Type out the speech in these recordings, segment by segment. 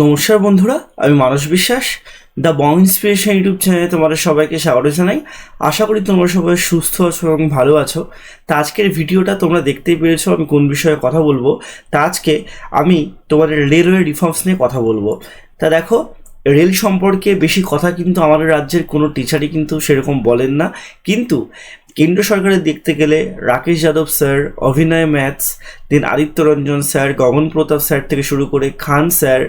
নমস্কার বন্ধুরা, আমি মানস বিশ্বাস, দ্য বং ইন্সপিরেশন ইউটিউব চ্যানেলে তোমাদের সবাইকে স্বাগত জানাই। আশা করি তোমরা সবাই সুস্থ আছো এবং ভালো আছো। তা আজকের ভিডিওটা তোমরা দেখতেই পেরেছ আমি কোন বিষয়ে কথা বলব। তা আজকে আমি তোমাদের রেলওয়ে রিফর্মস নিয়ে কথা বলব। তা দেখো, রেল সম্পর্কে বেশি কথা কিন্তু আমাদের রাজ্যের কোনো টিচারই কিন্তু সেরকম বলেন না। কিন্তু কেন্দ্র সরকারের দেখতে গেলে Rakesh Yadav sir, Abhinay maths, then Aditya Ranjan sir, Gagan Pratap sir থেকে শুরু করে খান স্যার,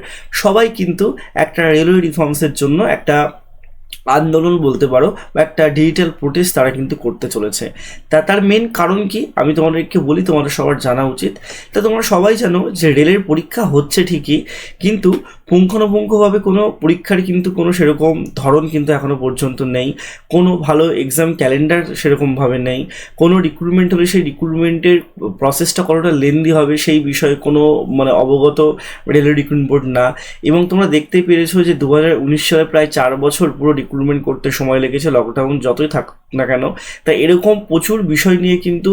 সবাই কিন্তু একটা রেলওয়ে রিফর্মসের জন্য একটা আন্দোলন বলতে পারো বা একটা ডিজিটাল প্রোটেস্ট তারা কিন্তু করতে চলেছে। তা তার মেন কারণ কি? আমি তোমাদেরকে বলি, তোমাদের সবার জানা উচিত। তা তোমরা সবাই জানো যে রেলের পরীক্ষা হচ্ছে ঠিকই, কিন্তু পুঙ্খানুপুঙ্খভাবে কোনো পরীক্ষার কিন্তু কোনো সেরকম ধরন কিন্তু এখনও পর্যন্ত নেই। কোনো ভালো এক্সাম ক্যালেন্ডার সেরকমভাবে নেই। কোনো রিক্রুটমেন্ট হলে সেই রিক্রুটমেন্টের প্রসেসটা কতটা লেন্দি হবে সেই বিষয়ে কোনো মানে অবগত রেলওয়ে রিক্রুটমেন্ট বোর্ড না। এবং তোমরা দেখতেই পেরেছ যে দু হাজার উনিশ সালে প্রায় চার বছর পুরো রিক্রুটমেন্ট করতে সময় লেগেছে লকডাউন যতই থাক না কেন। তাই এরকম প্রচুর বিষয় নিয়ে কিন্তু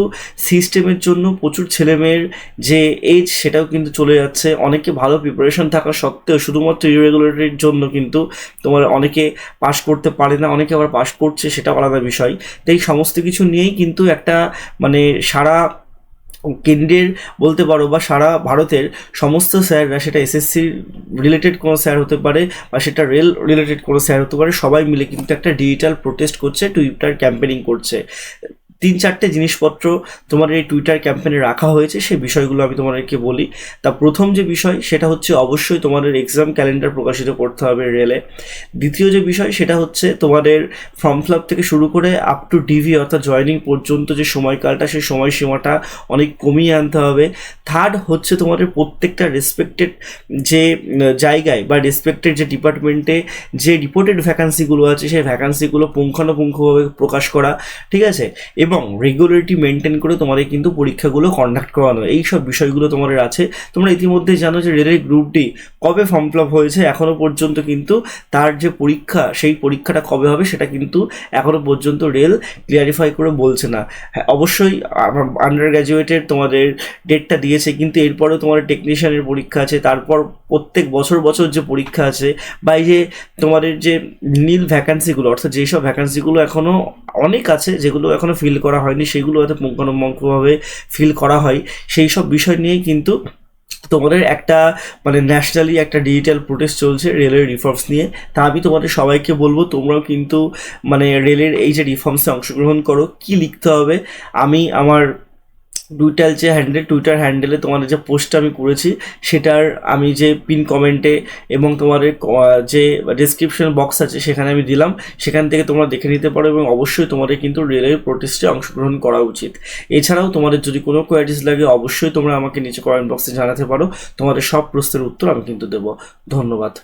সিস্টেমের জন্য প্রচুর ছেলেমেয়ের যে এজ সেটাও কিন্তু চলে যাচ্ছে। অনেকে ভালো প্রিপারেশন থাকা সত্ত্বেও শুধুমাত্র ইরেগুলারিটির জন্য কিন্তু তোমার অনেকে পাশ করতে পারে না, অনেকে আবার পাশ করছে সেটা আলাদা বিষয়। তো এই সমস্ত কিছু নিয়েই কিন্তু একটা মানে সারা কেন্দ্রের বলতে পারো বা সারা ভারতের সমস্ত স্যাররা সেটা এসএসসি রিলেটেড কোনো স্যার হতে পারে বা সেটা রেল রিলেটেড কোনো স্যার হতে পারে, সবাই মিলে কিন্তু একটা ডিজিটাল প্রোটেস্ট করছে, টুইটার ক্যাম্পেনিং করছে। তিন চারটে জিনিসপত্র তোমার এই টুইটার ক্যাম্পেনে রাখা হয়েছে, সেই বিষয়গুলো আমি তোমাদেরকে বলি। তা প্রথম যে বিষয়, সেটা হচ্ছে অবশ্যই তোমাদের এক্সাম ক্যালেন্ডার প্রকাশিত করতে হবে রেলে দ্বিতীয় যে বিষয়, সেটা হচ্ছে তোমাদের ফর্ম ফিল থেকে শুরু করে আপ টু ডিভি অর্থাৎ জয়নিং পর্যন্ত যে সময়কালটা, সেই সময়সীমাটা অনেক কমিয়ে আনতে হবে। থার্ড হচ্ছে তোমাদের প্রত্যেকটা রেসপেক্টেড যে জায়গায় বা রেসপেক্টেড যে ডিপার্টমেন্টে যে রিপোর্টেড ভ্যাকান্সিগুলো আছে, সেই ভ্যাকান্সিগুলো পুঙ্খানুপুঙ্খভাবে প্রকাশ করা, ঠিক আছে? এবং রেগুলারিটি মেনটেন করে তোমাদের কিন্তু পরীক্ষাগুলো কন্ডাক্ট করানো। এই সব বিষয়গুলো তোমাদের আছে। তোমরা ইতিমধ্যে জানো যে রেলের গ্রুপ ডি কবে ফর্ম ফিল আপ হয়েছে এখনও পর্যন্ত কিন্তু তার যে পরীক্ষা, সেই পরীক্ষাটা কবে হবে সেটা কিন্তু এখনও পর্যন্ত রেল ক্লিয়ারিফাই করে বলছে না। হ্যাঁ অবশ্যই আন্ডার গ্র্যাজুয়েটের তোমাদের ডেটটা দিয়েছে, কিন্তু এরপরেও তোমাদের টেকনিশিয়ানের পরীক্ষা আছে, তারপর প্রত্যেক বছর বছর যে পরীক্ষা আছে, বা এই যে তোমাদের যে নীল ভ্যাকান্সিগুলো অর্থাৎ যেসব ভ্যাকান্সিগুলো এখনও অনেক আছে যেগুলো এখনও ফিল করা হয়নি, সেগুলো হয়তো পুঙ্খানুপুঙ্খভাবে ফিল করা হয়। সেই সব বিষয় নিয়ে কিন্তু তোমাদের একটা মানে ন্যাশনালি একটা ডিজিটাল প্রোটেস্ট চলছে রেলের রিফর্মস নিয়ে। তা আমি তোমাদের সবাইকে বলব, তোমরাও কিন্তু মানে রেলের এই যে রিফর্মসে অংশগ্রহণ করো, কি লিখতে হবে? আমি আমার টুইটার যে হ্যান্ডেল টুইটার হ্যান্ডেলে তোমাদের যে পোস্টটা আমি করেছি, সেটার আমি যে পিন কমেন্টে এবং তোমাদের যে ডিসক্রিপশন বক্স আছে সেখানে আমি দিলাম। সেখান থেকে তোমরা দেখে নিতে পারো এবং অবশ্যই তোমাদের কিন্তু রেলের প্রোটেস্টে অংশগ্রহণ করা উচিত। এছাড়াও তোমাদের যদি কোনো কোয়ারিজ লাগে, অবশ্যই তোমরা আমাকে নিচে কমেন্ট বক্সে জানাতে পারো। তোমাদের সব প্রশ্নের উত্তর আমি কিন্তু দেবো। ধন্যবাদ।